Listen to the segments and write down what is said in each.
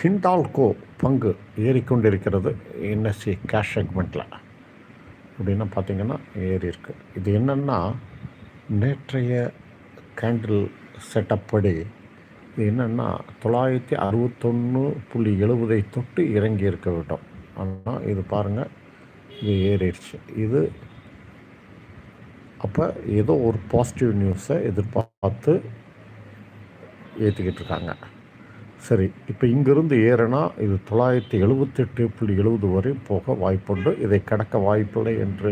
ஹிண்டால்கோ பங்கு ஏறிக்கொண்டிருக்கிறது. NSC cash செக்மெண்ட்டில் அப்படின்னா பார்த்தீங்கன்னா ஏறி இருக்குது இது என்னென்னா நேற்றைய கேண்டில் செட்டப் படி இது என்னென்னா தொள்ளாயிரத்தி அறுபத்தொன்று புள்ளி எழுபதை தொட்டு இறங்கி இருக்க விட்டோம் ஆனால் இது பாருங்கள் இது ஏறிடுச்சு. இது அப்போ ஏதோ ஒரு பாசிட்டிவ் நியூஸை எதிர்பார்த்து ஏற்றிக்கிட்டு இருக்காங்க. சரி இப்போ இங்கிருந்து ஏறினா இது தொள்ளாயிரத்தி எழுபத்தெட்டு புள்ளி எழுபது வரை போக வாய்ப்புண்டு. இதை கடக்க வாய்ப்பில்லை என்று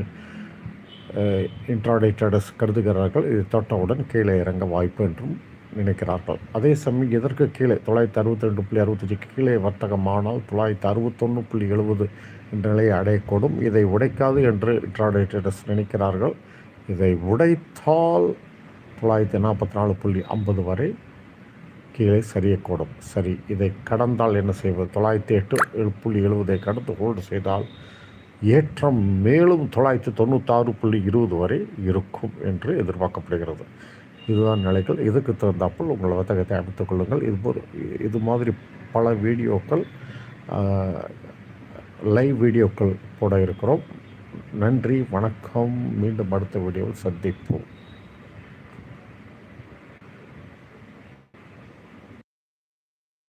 இன்ட்ராடே ட்ரேடர்ஸ் கருதுகிறார்கள். இது தொட்டவுடன் கீழே இறங்க வாய்ப்பு என்றும் நினைக்கிறார்கள். அதே சமயம் இதற்கு கீழே? தொள்ளாயிரத்தி அறுபத்தி ரெண்டு புள்ளி அறுபத்தஞ்சுக்கு கீழே வர்த்தகமானால் தொள்ளாயிரத்தி அறுபத்தொன்று புள்ளி எழுபது என்ற நிலையை அடையக்கூடும். இதை உடைக்காது என்று இன்ட்ராடே ட்ரேடர்ஸ் நினைக்கிறார்கள். இதை உடைத்தால் தொள்ளாயிரத்தி நாற்பத்தி நாலு புள்ளி ஐம்பது வரை கீழே சரியக்கூடும். சரி இதை கடந்தால் என்ன செய்வது? தொள்ளாயிரத்தி எட்டு ஏழு புள்ளி எழுபதை கடந்து ஹோல்டு செய்தால் ஏற்றம் மேலும் தொள்ளாயிரத்தி தொண்ணூத்தாறு புள்ளி இருபது வரை இருக்கும் என்று எதிர்பார்க்கப்படுகிறது. இதுதான் நிலைகள். இதுக்கு தகுந்தாப்புள் உங்கள் வர்த்தகத்தை அமைத்துக் கொள்ளுங்கள். இது இது மாதிரி பல வீடியோக்கள் லைவ் வீடியோக்கள் போட இருக்கிறோம். நன்றி வணக்கம். மீண்டும் அடுத்த வீடியோவில் சந்திப்போம்.